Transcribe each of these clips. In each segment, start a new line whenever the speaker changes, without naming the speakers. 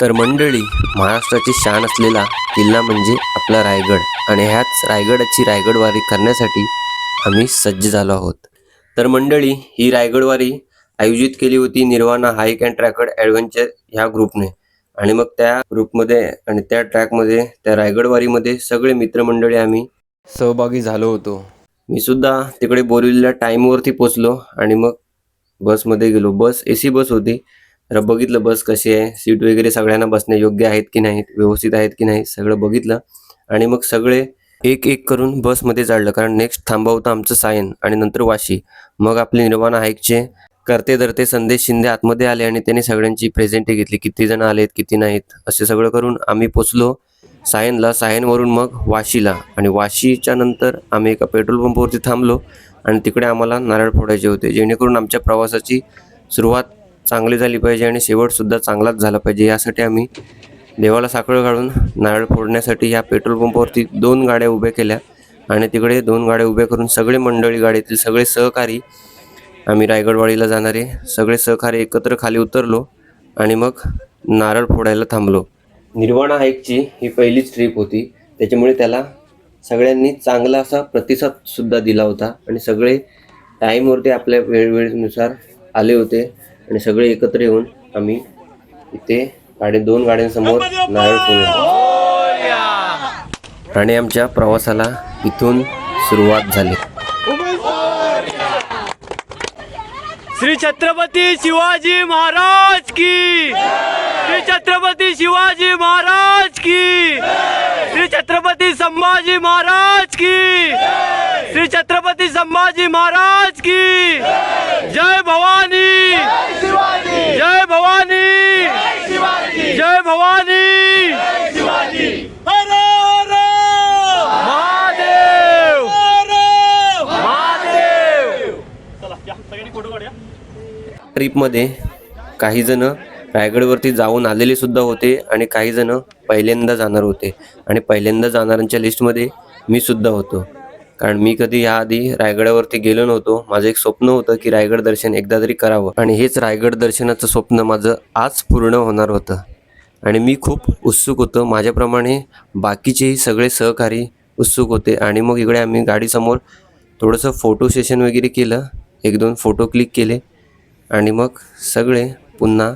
तर मंडळी महाराष्ट्राची शान असलेला किल्ला म्हणजे आपला रायगड. आणि ह्याच रायगडाची रायगडवारी करण्यासाठी आम्ही सज्ज झालो आहोत. तर मंडळी ही रायगडवारी आयोजित केली होती Nirvana hike and trekked adventure ह्या ग्रुपने. आणि मग त्या ग्रुपमध्ये आणि त्या ट्रॅकमध्ये त्या रायगडवारीमध्ये सगळे मित्रमंडळी आम्ही सहभागी झालो होतो. मी सुद्धा तिकडे बोरिवलीला टाईमवरती पोचलो आणि मग बसमध्ये गेलो. बस ए सी बस होती. बघितलं बस कशी आहे सीट वगैरे सगळ्यांना बसणे योग्य आहेत की नाहीत व्यवस्थित आहेत की नाही सगळं बघितलं. आणि मग सगळे एक एक करून बसमध्ये चढलं कारण नेक्स्ट थांबा आमचं सायन आणि नंतर वाशी. मग आपले निर्वाणा हाईकचे करते धरते संदेश शिंदे आतमध्ये आले आणि त्यांनी सगळ्यांची प्रेझेंटी घेतली किती जण आलेत किती नाहीत असे सगळं करून आम्ही पोचलो सायनला. सायनवरून मग वाशीला आणि वाशीच्या नंतर आम्ही एका पेट्रोल पंपवरती थांबलो आणि तिकडे आम्हाला नारळ फोडायचे होते जेणेकरून आमच्या प्रवासाची सुरुवात चांगली झाली पाहिजे आणि शेवटसुद्धा चांगलाच झाला पाहिजे. यासाठी आम्ही देवाला साखळ काढून नारळ फोडण्यासाठी या पेट्रोल पंपावरती दोन गाड्या उभ्या केल्या आणि तिकडे दोन गाड्या उभ्या करून सगळे मंडळी गाडीतील सगळे सहकारी आम्ही रायगडवाडीला जाणारे. सगळे सहकारी एकत्र खाली उतरलो आणि मग नारळ फोडायला थांबलो. निर्वाणा हाईकची ही पहिलीच ट्रिप होती. त्याच्यामुळे त्याला सगळ्यांनी चांगला असा प्रतिसादसुद्धा दिला होता आणि सगळे टाईमवरती आपल्या वेळवेळेनुसार आले होते. आणि सगळे एकत्र येऊन आम्ही इथे गाडी दोन गाड्यांसमोर नारळ फोडला. आणि आमच्या प्रवासाला इथून सुरुवात झाली.
श्री छत्रपती शिवाजी महाराज की. श्री छत्रपती शिवाजी महाराज की. श्री छत्रपती संभाजी महाराज की. श्री छत्रपती संभाजी महाराज की. जय भवानी जय भवानी जय भवानी महादेव महादेव
ट्रिपमध्ये काहीजणं रायगडवरती जाऊन आलेले सुद्धा होते आणि काहीजणं पहिल्यांदा जाणार होते. आणि पहिल्यांदा जाणाऱ्यांच्या लिस्टमध्ये मी सुद्धा होतो. कारण मी कधी याआधी रायगडावरती गेलो नव्हतो. माझं एक स्वप्न होतं की रायगड दर्शन एकदा तरी करावं. आणि हेच रायगड दर्शनाचं स्वप्न माझं आज पूर्ण होणार होतं. आणि मी खूप उत्सुक होतो. माझ्याप्रमाणे बाकीचेही सगळे सहकारी उत्सुक होते. आणि मग इकडे आम्ही गाडीसमोर थोडंसं फोटो सेशन वगैरे केलं. एक दोन फोटो क्लिक केले. आणि मग सगळे पुन्हा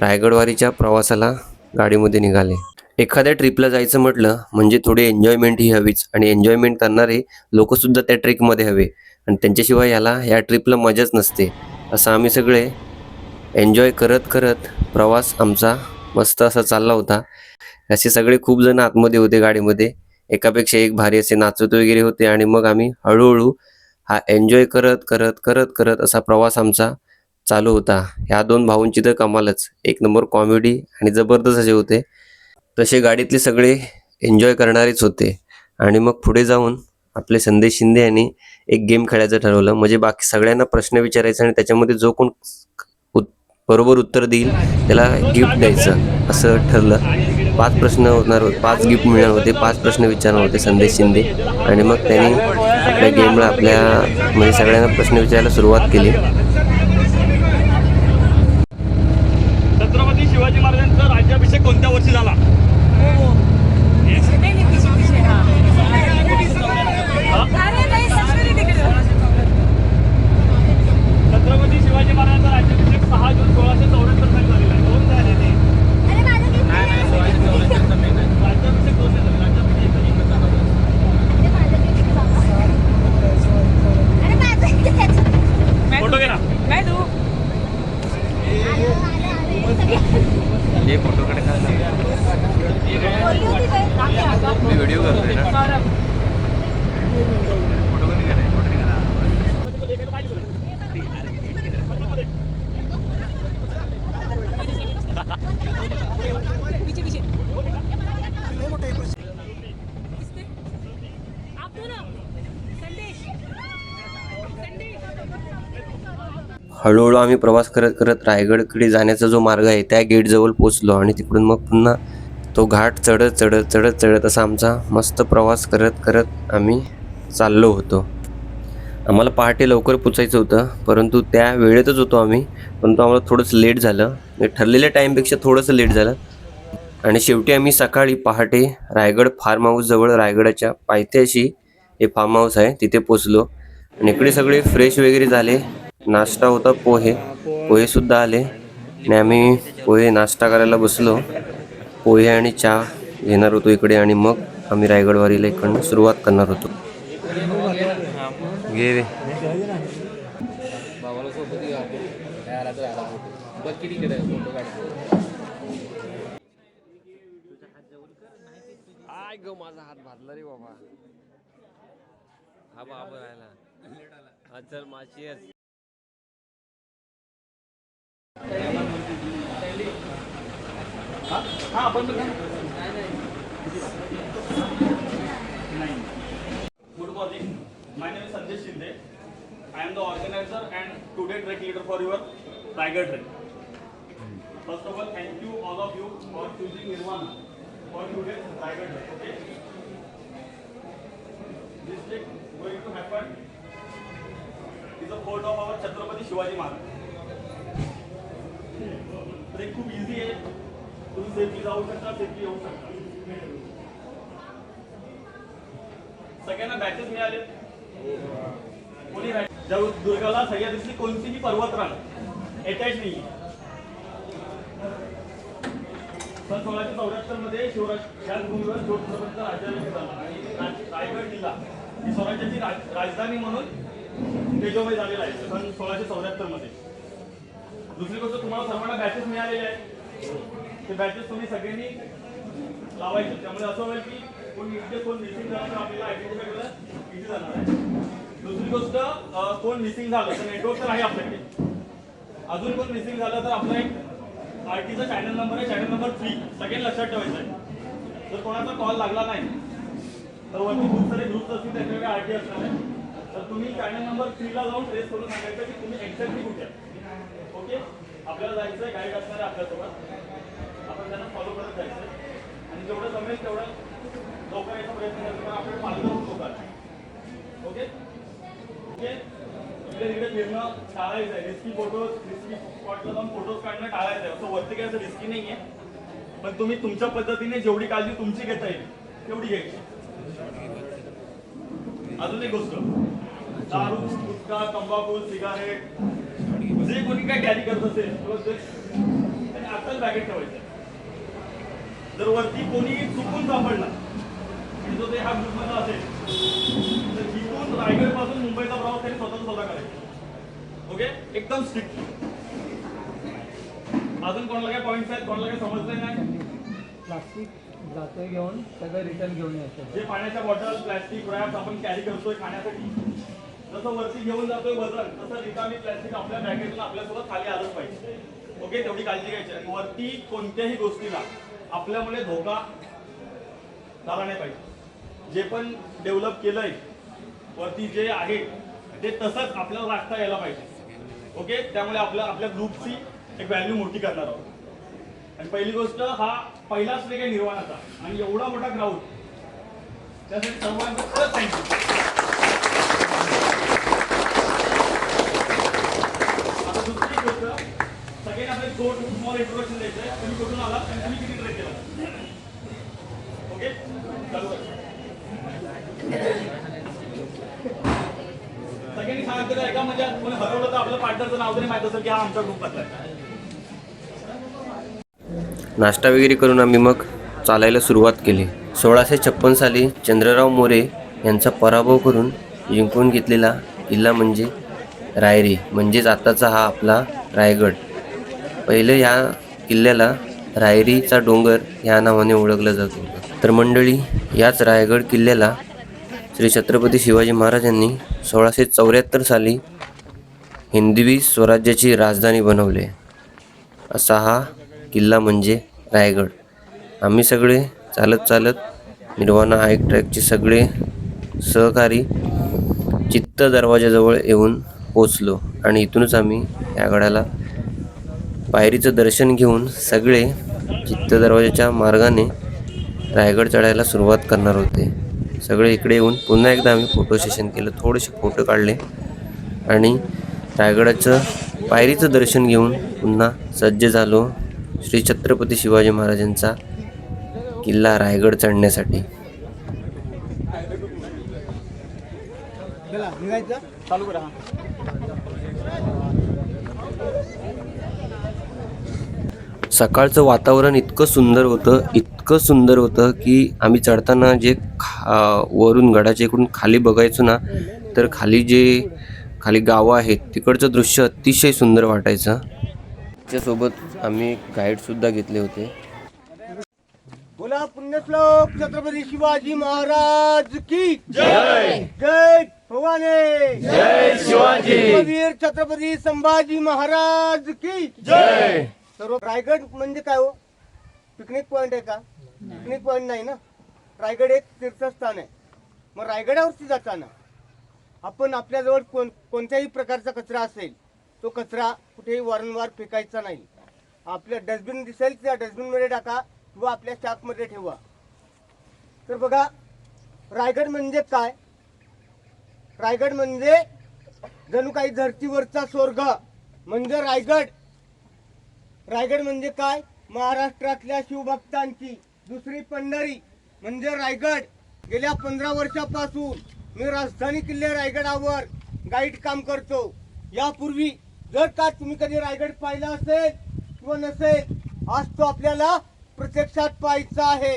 रायगडवारीच्या प्रवासाला गाडीमध्ये निघाले. एखाद्या ट्रिपला जायचं म्हटलं म्हणजे थोडी एन्जॉयमेंट ही हवीच. आणि एन्जॉयमेंट करणारे लोकसुद्धा त्या ट्रेकमध्ये हवे. आणि त्यांच्याशिवाय याला या ट्रिपला मजाच नसते. असं आम्ही सगळे एन्जॉय करत करत प्रवास आमचा मस्त असा चालला होता. असे सगळे खूप जण आतमध्ये होते गाडीमध्ये. एकापेक्षा एक भारी असे नाचत वगैरे होते. आणि मग आम्ही हळूहळू हा एन्जॉय करत करत करत करत असा प्रवास आमचा चालू होता. ह्या दोन भाऊंची तर कमालच. एक नंबर कॉमेडी आणि जबरदस्त असे होते. तसे गाडीतले सगळे एन्जॉय करणारेच होते. आणि मग पुढे जाऊन आपले संदेश शिंदे यांनी एक गेम खेळायचं ठरवलं. म्हणजे बाकी सगळ्यांना प्रश्न विचारायचा आणि त्याच्यामध्ये जो कोण उत- बरोबर उत्तर देईल त्याला गिफ्ट द्यायचं असं ठरलं. पाच प्रश्न होणार होते पाच गिफ्ट मिळणार होते पाच प्रश्न विचारणार होते संदेश शिंदे. आणि मग त्यांनी आपल्या गेमला आपल्या म्हणजे सगळ्यांना प्रश्न विचारायला सुरुवात केली
छत्रपती शिवाजी महाराजांचा राज्याभिषेक कोणत्या वर्षी झाला छत्रपती शिवाजी महाराजांचा राज्याभिषेक सहा जून सोळाशे चौऱ्याहत्तर साली झालेला आहे दोन झाले ते राज्याभिषेक दोन नाही झाले राज्याभिषेक एकच. फोटो घे ना
व्हिडिओ करतोय ना
हळूहळू आम्ही प्रवास करत करत रायगडकडे जाण्याचा जो मार्ग आहे त्या गेटजवळ पोचलो आणि तिकडून मग पुन्हा तो घाट चढत चढत चढत चढत असा आमचा मस्त प्रवास करत करत आम्ही चाललो होतो. आम्हाला पहाटे लवकर पोचायचं होतं परंतु त्या वेळेतच होतो आम्ही परंतु आम्हाला थोडंसं लेट झालं. म्हणजे ठरलेल्या टाईमपेक्षा थोडंसं लेट झालं. आणि शेवटी आम्ही सकाळी पहाटे रायगड फार्म हाऊसजवळ रायगडाच्या पायथ्याशी हे फार्म हाऊस आहे तिथे पोचलो. आणि इकडे सगळे फ्रेश वगैरे झाले. नाश्ता होता पोहे. पोहेसुद्धा आले. आणि आम्ही पोहे नाश्ता करायला बसलो. पोहे आणि चहा घेणार होतो इकडे आणि मग आम्ही रायगडवारीला इकडनं सुरुवात करणार होतो. घे रे.
आय ग माझा हात भाजला रे बाबा.
हा बाबा राहिला. चल माशी
हा आपण good morning my name is Shinde I am the organiser and today trek leader for your tiger trek first of all thank you all of you for choosing Nirvana for today Raigad trek okay this trek going to happen is a fort of our Chhatrapati Shivaji Maharaj trek खूप easy आहे. तुम्ही safely जाऊ शकता safely येऊ शकता. सगळ्यांना batches मिळाले. कोणी जर दुर्गाला सगळ्या दिवशी कोणतीही पर्वतरांग अटॅच नाही सन सोळाशे चौऱ्याहत्तरमध्ये शिवराज याच भूमीवर शिवछत्रपतीचा राज्याभिषेक झाला आणि रायगड जिल्हा. ही स्वराज्याची राजधानी म्हणून तेजोमय झालेला आहे सन सोळाशे चौऱ्याहत्तरमध्ये. दुसरी गोष्ट तुम्हाला सर्वांना बॅचेस मिळालेले आहे ते बॅचेस तुम्ही सगळ्यांनी लावायचे. त्यामुळे असं होईल की कोण इथे कोण मिसिंग झालं तर आपल्याला आयडेंटिफाय करायला इझी जाणार आहे. दुसरी गोष्ट कोण मिसिंग झालं तर नेटवर्क तर आहे आपल्याकडे. अजून कोण मिसिंग झालं तर आपला एक आरटीचा चॅनल नंबर आहे. चॅनल नंबर थ्री सगळ्यांनी लक्षात ठेवायचं आहे. जर कोणाचा कॉल लागला नाही तर वरती खूप सारे ग्रुप्स असतील त्याच्याकडे आरटी असणार आहे. तर तुम्ही चॅनल नंबर थ्रीला जाऊन ट्रेस करून सांगायचं की तुम्ही एक्झॅक्टली कुठे ओके आपल्याला जायचं आहे गाईड असणार आहे आपल्यासोबत. त्यांना फॉलो करत जायचं. आणि जेवढं जमेल तेवढं लवकर यायचा प्रयत्न करायचा कारण आपल्याला पालघर लोक आहे ओके? ओके? इकडे तिकडे फिरणं टाळायचं आहे. रिस्की फोटोज रिस्की स्पॉटला जाऊन फोटोज काढणं टाळायचं आहे. असं वरती घ्यायचं रिस्की नाही आहे पण तुम्ही तुमच्या पद्धतीने जेवढी काळजी तुमची घेता येईल तेवढी घ्यायची. अजून एक गोष्ट. दारू गुटखा तंबाखू सिगारेट जे कोणी काय कॅरी करत असेल किंवा जे त्याने आताच ठेवायचं जर वरती कोणी चुकून सापडला आणि जो ते ह्या ग्रुपमध्ये असेल तर इथून रायगडपासून मुंबईचा प्रवास त्यांनी स्वतः स्वतः करायचा. ओके एकदम स्ट्रिक्ट अजून कोणाला काय पॉईंट्स आहेत? कोणाला काय समजलं नाही?
प्लास्टिक जातोय घेऊन सगळं रिटर्न घेऊन यायचं.
जे पाण्याच्या बॉटल प्लॅस्टिक रॅप्स आपण कॅरी करतोय खाण्यासाठी जसं वरती घेऊन जातोय वजन तसं रिकामी प्लॅस्टिक आपल्या बॅगेतून आपल्यासोबत खाली आलंच पाहिजे. ओके तेवढी काळजी घ्यायची. आणि वरती कोणत्याही गोष्टीला आपल्यामुळे धोका झाला नाही पाहिजे. जे पण डेव्हलप केलंय वरती जे आहे ते तसंच आपल्याला राखता यायला पाहिजे. ओके त्यामुळे आपल्या आपल्या ग्रुपची एक व्हॅल्यू मोठी करणार आहोत. आणि पहिली गोष्ट हा पहिलाच वेग आहे निर्वाणाचा आणि एवढा मोठा ग्राउंड त्यासाठी सर्वांचं खरंच थँक्यू आता दुसरी गोष्ट सगळ्यांना आपले स्मॉल इंट्रोडक्शन द्यायचं आहे तुम्ही कुठून आला आणि तुम्ही किती ट्रेक केला ओके चालू करा. सगळ्यांनी एका म्हणजे कोणी हरवलं तर आपल्या पार्टनरचं नाव तरी माहीत असेल की हा आमच्या ग्रुपमधला आहे.
नाश्ता वगैरे करून आम्ही मग चालायला सुरुवात केली. सोळाशे छप्पन साली चंद्रराव मोरे यांचा पराभव करून जिंकून घेतलेला किल्ला म्हणजे रायरी म्हणजेच आत्ताचा हा आपला रायगड. पहिले ह्या किल्ल्याला रायरीचा डोंगर ह्या नावाने ओळखलं जात होतं. तर मंडळी याच रायगड किल्ल्याला श्री छत्रपती शिवाजी महाराजांनी सोळाशे चौऱ्याहत्तर साली हिंदवी स्वराज्याची राजधानी बनवले. असा हा किल्ला म्हणजे रायगड. आम्ही सगळे चालत चालत निर्वाणा हाईक ट्रॅकचे सगळे सहकारी चित्त दरवाजाजवळ येऊन पोचलो आणि इथूनच आम्ही या गडाला पायरीचं दर्शन घेऊन सगळे चित्त दरवाजाच्या मार्गाने रायगड चढायला सुरुवात करणार होते. सगळे इकडे येऊन पुन्हा एकदा आम्ही फोटो सेशन केलं. थोडेसे फोटो काढले. आणि रायगडाचं पायरीचं दर्शन घेऊन पुन्हा सज्ज झालो. श्री छत्रपती शिवाजी महाराजांचा किल्ला रायगड चढण्यासाठी. सकाळचं वातावरण इतकं सुंदर होतं. इतकं सुंदर होतं की आम्ही चढताना जे खा वरून गडाच्या इकडून खाली बघायचो ना तर खाली जे खाली गावं आहेत तिकडचं दृश्य अतिशय सुंदर वाटायचं. त्याच्यासोबत आम्ही गाईडसुद्धा घेतले होते.
बोला पुण्यश्लोक छत्रपती शिवाजी महाराज की जय! जय भवाने! जय शिवाजी! वीर छत्रपती संभाजी महाराज की जय! सर्व रायगड म्हणजे काय हो? पिकनिक पॉइंट आहे का? पिकनिक पॉइंट नाही ना? रायगड एक तीर्थस्थान आहे. मग रायगडावरती जाताना आपण आपल्याजवळ कोण कोणत्याही प्रकारचा कचरा असेल तो कचरा कुठेही वारंवार फेकायचा नाही. आपल्या डस्टबिन दिसेल त्या डस्टबिनमध्ये टाका किंवा आपल्या शाकमध्ये ठेवा. तर बघा रायगड म्हणजे काय? रायगड म्हणजे जणू काही धर्तीवरचा स्वर्ग म्हणजे रायगड. रायगड म्हणजे काय? महाराष्ट्रातल्या शिवभक्तांची. दुसरी पंढरी म्हणजे रायगड. गेल्या पंधरा वर्षापासून मी राजधानी किल्ले रायगडावर गाईड काम करतो. यापूर्वी जर का तुम्ही कधी रायगड पाहिला असेल किंवा नसेल आज तो आपल्याला प्रत्यक्षात पाहायचा आहे.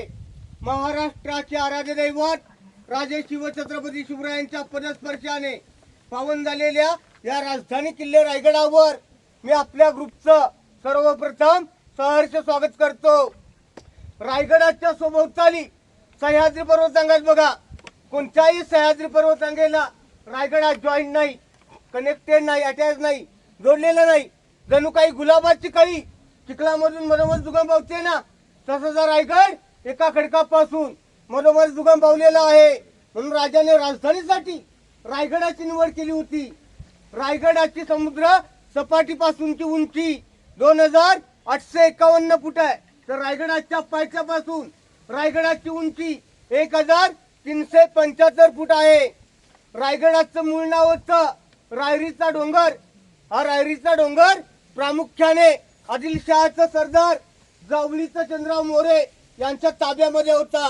महाराष्ट्राचे आराध्य दैवत राजे शिवछत्रपती शिवरायांच्या पदस्पर्शाने पावन झालेल्या या राजधानी किल्ले रायगडावर मी आपल्या ग्रुपचं सर्वप्रथम सहर्ष स्वागत करतो. रायगडाच्या सभोवताली सह्याद्री पर्वत पर्वतरांगात बघा. कोणत्याही सह्याद्री पर्वतरांगेला रायगड रायगडात जॉईंट नाही कनेक्टेड नाही अटॅच नाही जोडलेला नाही. जणू काही गुलाबाची कळी चिखलामधून मधोमध दुगम पावते ना? तसंच रायगड एका खडकापासून मधोमध दुगम पावलेला आहे. म्हणून राजाने राजधानीसाठी रायगडाची निवड केली होती. रायगडाची समुद्र सपाटीपासूनची उंची दोन हजार आठशे एकावन्न फूट आहे तर रायगडाच्या पायथ्यापासून रायगडाची उंची एक हजार तीनशे पंच्याहत्तर फूट आहे. रायगडाचं मूळ नाव होतं रायरीचा डोंगर. हा रायरीचा डोंगर प्रामुख्याने आदिलशहाचं सरदार जावळीचं चंद्रराव मोरे यांच्या ताब्यामध्ये होता.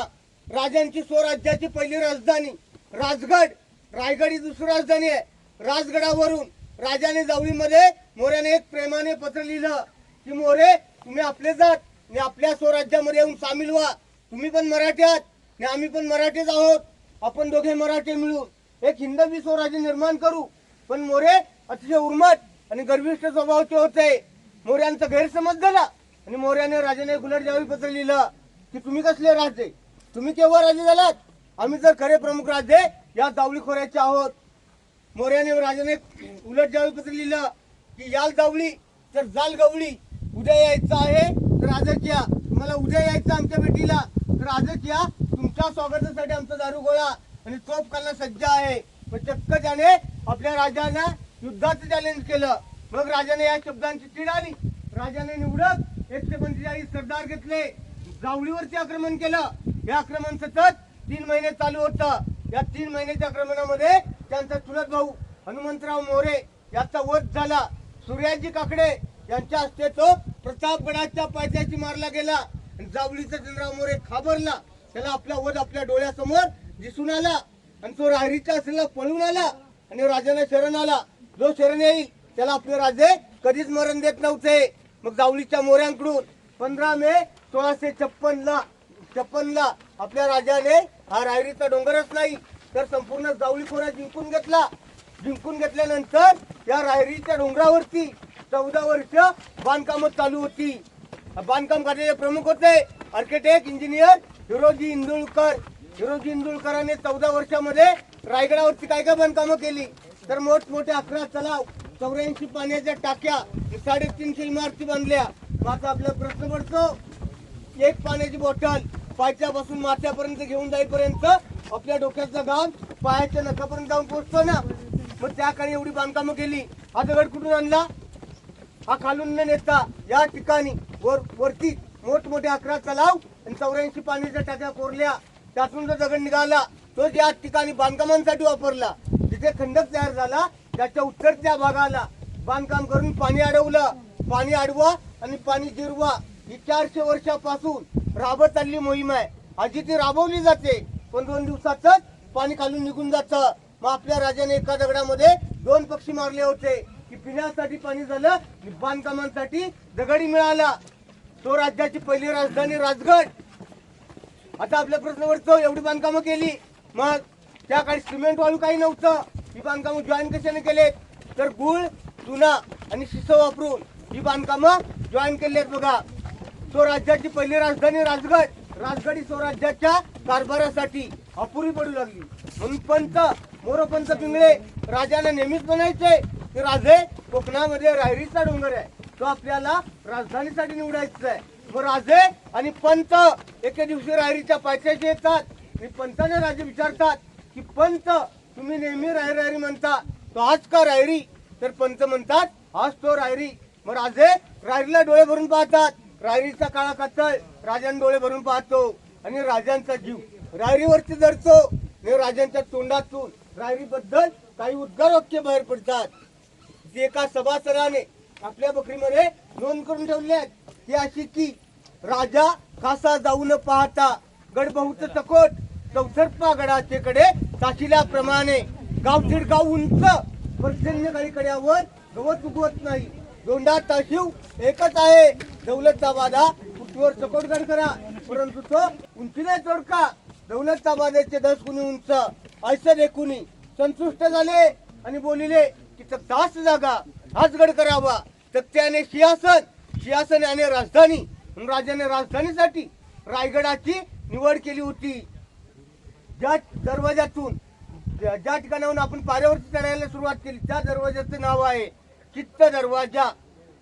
राजांची स्वराज्याची पहिली राजधानी राजगड. रायगड ही दुसरी राजधानी आहे. राजगडावरून राजाने जावळीमध्ये मोऱ्याने एक प्रेमाने पत्र लिहिलं. की मोरे तुम्ही आपले जात आणि आपल्या स्वराज्यामध्ये येऊन सामील व्हा. तुम्ही पण मराठी आहात आणि आम्ही पण मराठीच आहोत. आपण दोघे मराठी मिळून. एक हिंदवी स्वराज्य निर्माण करू. पण मोरे अतिशय उर्मट आणि गर्विष्ठ स्वभावाचे होते. मोऱ्यांचा गैरसमज झाला. आणि मोऱ्याने राजाने गुलाट जावी पत्र लिहिलं की तुम्ही कसले राजे? तुम्ही केव्हा राजे झालात? आम्ही जर खरे प्रमुख राजे या जावळी खोऱ्याचे आहोत. मोर्याने राजाने उलट जावी पत्र लिहिलं की याल जावळी तर जाल गवळी. उद्या यायचं आहे तर आजच या तुम्हाला उद्या यायचं आमच्या भेटीला. तर या तुमच्या स्वागतासाठी आमचा दारू गोळा आणि तोप करणं सज्ज आहे. पण चक्क त्याने आपल्या राजानं युद्धाचं चॅलेंज केलं. मग राजाने या शब्दांची चिड आली राजाने निवडत एकशे पंचेचाळीस सरदार घेतले. जावळीवरती आक्रमण केलं. हे आक्रमण सतत तीन महिने चालू होतं. या तीन महिन्याच्या आक्रमणामध्ये त्यांचा चुलत भाऊ हनुमंतराव मोरे याचा वध झाला. सूर्याजी काकडे यांच्या हस्ते तो प्रतापगडाच्या पायथ्याशी मारला गेला आणि जावळीचा चंद्रराव मोरे खाबरला. त्याला आपला वध आपल्या डोळ्यासमोर दिसून आला. आणि तो राहरीच्या असलेला पळून आला आणि राजाने शरण आला. जो शरण येईल त्याला आपले राजे कधीच मरण देत नव्हते. मग जावळीच्या मोऱ्यांकडून पंधरा मे सोळाशे छप्पन ला छप्पन ला आपल्या राजाने हा रायरीचा डोंगरच नाही तर संपूर्ण जावळी खोरा जिंकून घेतला? जिंकून घेतल्यानंतर या रायरीच्या डोंगरावरती चौदा वर्ष बांधकाम चालू होती. बांधकाम करणारे प्रमुख होते आर्किटेक्ट इंजिनियर हिरोजी इंदुळकर. हिरोजी इंदुळकरांनी चौदा वर्षामध्ये रायगडावरती काय काय बांधकामं केली? तर मोठमोठे अकरा तलाव चौऱ्याऐंशी पाण्याच्या टाक्या साडेतीनशे इमारती बांधल्या. माझा आपला प्रश्न पडतो एक पाण्याची बॉटल पायथ्यापासून माथ्यापर्यंत घेऊन जाईपर्यंत आपल्या डोक्याचा घाम पायाच्या नखापर्यंत जाऊन पोहोचतो ना? मग त्या काळी एवढी बांधकामं केली. हा दगड कुठून आणला? हा खालून न नेता या ठिकाणी वर वरती मोठमोठे अकरा तलाव आणि चौऱ्याऐंशी पाण्याच्या टाक्या कोरल्या. त्यातून जो दगड निघाला तो या ठिकाणी बांधकामांसाठी वापरला जिथे खंडक तयार झाला. त्याच्या उत्तरच्या भागाला बांधकाम करून पाणी अडवलं. पाणी अडवा आणि पाणी जिरवा. ही चारशे वर्षापासून राबत आलेली मोहीम आहे. आजी ती राबवली जाते. पण दोन दिवसातच पाणी खालून निघून जातं. मग आपल्या राजाने एका दगडामध्ये दोन पक्षी मारले होते. की पिण्यासाठी पाणी झालं आणि बांधकामांसाठी दगडी मिळाला. तो राज्याची पहिली राजधानी राजगड. आता आपल्या प्रश्नावर तो एवढी बांधकामं केली. मग त्या काळी सिमेंट वाळू काही नव्हतं. ही बांधकामं जॉईन कशाने केले? तर गुळ चुना आणि शिसो वापरून ही बांधकामं जॉईन केली आहेत बघा. स्वराज्याची पहिली राजधानी राजगड. राजगड ही स्वराज्याच्या कारभारासाठी अपुरी पडू लागली. म्हणून पंत मोरपंत पिंगळे राजाला नेहमीच म्हणायचे की राजे कोकणामध्ये रायरीचा डोंगर आहे. तो आपल्याला राजधानीसाठी निवडायचा आहे. मग राजे आणि पंत एके दिवशी रायरीच्या पायथ्याशी येतात. आणि पंताने राजे विचारतात की पंत तुम्ही नेहमी राय रायरी म्हणता. तो आज का रायरी? तर पंत म्हणतात आज तो रायरी. मग राजे रायरीला डोळे भरून पाहतात. रायरीचा काळा कातळ राजाने डोळे भरून पाहतो. आणि राजांचा जीव रायरीवरती धरतो राजांच्या तोंडातून रायरी बद्दल काही उद्गार वाक्य बाहेर पडतात. जे एका सभासदाने आपल्या बकरीमध्ये नोंद करून ठेवली आहेत ती अशी की राजा कासा जाऊ न पाहता गड सकोट चकोट गडाचे कडे ताशिल्याप्रमाणे गावठीड गाव उंच पर्जन्यकाळी कड्यावर गवत उगवत नाही. दोंडा ताशिव एकच आहे दौलतचा वादा पृथ्वीवर चकोटगड करा. परंतु तो उंचीने चोडका दौलतचा वाद्याचे दस कुणी उंच. ऐसर एकुणी संतुष्ट झाले आणि बोलिले की तास जागा हाच करावा. करावा त्याने सिंहासन सिंहासन आणि राजधानी राजाने राजधानीसाठी रायगडाची निवड केली होती. ज्या दरवाज्यातून ज्या ज्या ठिकाणाहून आपण पाऱ्यावरती चढायला सुरुवात केली त्या दरवाजाचं नाव आहे चित्त दरवाजा.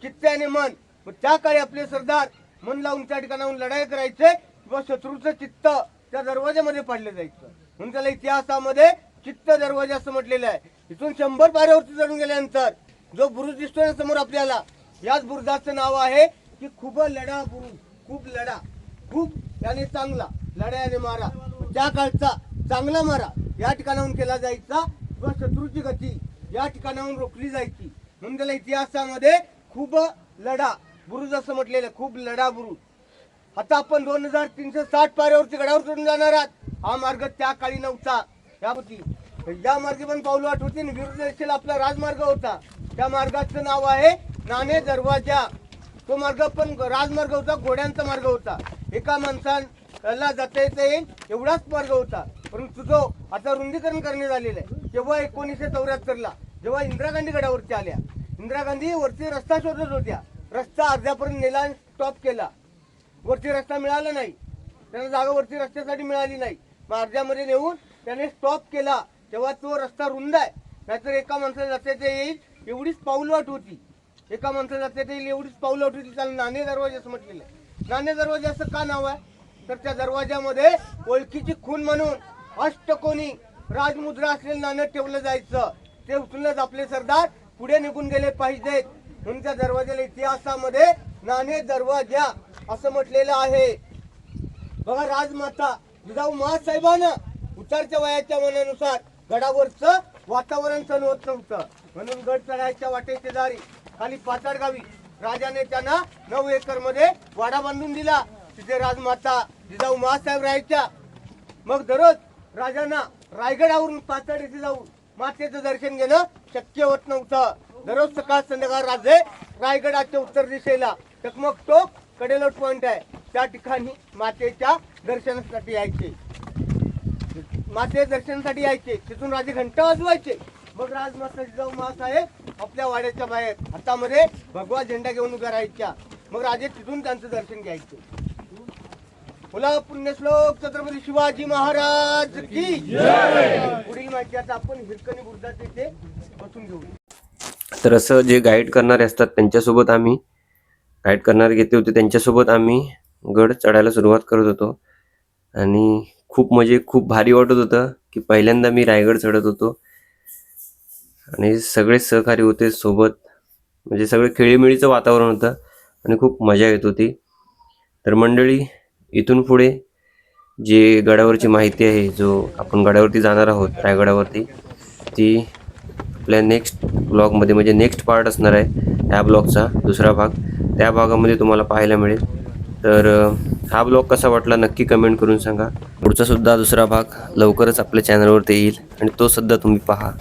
चित्त मन. त्या काळी आपले सरदार मन लावून त्या ठिकाणाहून लढाई करायचे किंवा शत्रूचं चित्त त्या दरवाजामध्ये पाडलं जायचं. म्हणून त्याला इतिहासामध्ये चित्त दरवाजा असं म्हटलेलं आहे. इथून शंभर पाऱ्यावरती चढून गेल्यानंतर जो बुरुज दिसतोय ना समोर आपल्याला याच बुरुजाचं नाव आहे की खूप लढा बुरुज खूप लढा खूप याने चांगला लढायाने मारा. त्या काळचा चांगला मारा या ठिकाणाहून केला जायचा किंवा शत्रूची गती या ठिकाणाहून रोखली जायची. म्हणून त्याला इतिहासामध्ये खूप लढा बुरुज असं म्हटलेलं आहे, खूप लढा बुरुज. आता आपण दोन हजार तीनशे साठ पाऱ्यावरती गडावर चढून जाणार आहात. हा मार्ग त्या काळी नव्हता. या मार्गे पण पावलं आठवते होती विरुद्ध देखील आपला राजमार्ग होता. त्या मार्गाचं नाव आहे नाणे दरवाजा. तो मार्ग पण राजमार्ग होता घोड्यांचा मार्ग होता. एका माणसाला जाता येता येईल एवढाच मार्ग होता. परंतु जो आता रुंदीकरण करण्यात आलेला आहे तेव्हा एकोणीसशे चौऱ्याहत्तरला जेव्हा इंदिरा गांधी गडावरती आल्या इंदिरा गांधी वरती रस्ता शोधत होत्या. रस्ता अर्ध्यापर्यंत नेला स्टॉप केला. वरती रस्ता मिळाला नाही. त्यांना जागा वरती रस्त्यासाठी मिळाली नाही. मग अर्ध्यामध्ये नेऊन त्याने स्टॉप केला. तेव्हा तो रस्ता रुंद आहे. नाहीतर एका माणसाला जाता येईल एवढीच पाऊलवाट होती. एका माणसाला जाता येईल एवढीच पाऊलवाट होती. त्याला नाणे दरवाजा असं म्हटलेलं आहे. नाणे दरवाजा असं का नाव आहे? तर त्या दरवाजामध्ये ओळखीची खून म्हणून अष्टकोनी राजमुद्रा असलेलं नाणं ठेवलं जायचं. ते उचलूनच आपले सरदार. पुढे निघून गेले पाहिजेत. म्हणून त्या दरवाजाला इतिहासामध्ये नाणे दरवाजा असं म्हटलेलं आहे. बघा राजमाता जिजाऊ महासाहेबानं उतारच्या वयाच्या मनानुसार गडावरचं वातावरण सण होत नव्हतं. म्हणून गड चढायच्या वाटेचे दारी खाली पाचाड गावी राजाने त्यांना नऊ एकरमध्ये वाडा बांधून दिला. तिथे राजमाता जिजाऊ महासाहेब राहायच्या. मग दररोज राजांना रायगडावरून पाचाड येथे जाऊन मातेचं दर्शन घेणं शक्य होत नव्हतं. दररोज सकाळ संध्याकाळ राजे रायगडाच्या उत्तर दिशेला टकमक टोक कडेलोट पॉइंट आहे. त्या ठिकाणी मातेच्या दर्शनासाठी यायचे. माते दर्शनासाठी यायचे. तिथून राजे घंटा वाजवायचे. मग राजमाता जिजाऊ महासाहेब आपल्या वाड्याच्या बाहेर हातामध्ये भगवा झेंडा घेऊन उभ्या राहायच्या. मग राजे तिथून त्यांचं दर्शन घ्यायचे. बोला पुण्यश्लोक छत्रपती शिवाजी महाराज की पुढील माहिती आता आपण हिरकणी बुर्जात इथे बसून घेऊ.
तर असं जे गाईड करणारे असतात त्यांच्यासोबत आम्ही गाईड करणारे घेतले होते त्यांच्यासोबत आम्ही गड चढायला सुरुवात करत होतो. आणि खूप म्हणजे खूप भारी वाटत होतं की पहिल्यांदा मी रायगड चढत होतो. आणि सगळे सहकारी होते सोबत. म्हणजे सगळे खेळीमेळीचं वातावरण होतं आणि खूप मजा येत होती. तर मंडळी इथून पुढे जे गडावरची माहिती आहे जो आपण गडावरती जाणार आहोत रायगडावरती ती आपल्या नेक्स्ट ब्लॉगमध्ये म्हणजे नेक्स्ट पार्ट असणार आहे. ह्या ब्लॉगचा दुसरा भाग. त्या भागामध्ये तुम्हाला पाहायला मिळेल. तर हा ब्लॉग कसा वाटला नक्की कमेंट करून सांगा. पुढचा सुद्धा दुसरा भाग लवकरच आपल्या चॅनलवरती येईल आणि तो सध्या तुम्ही पहा.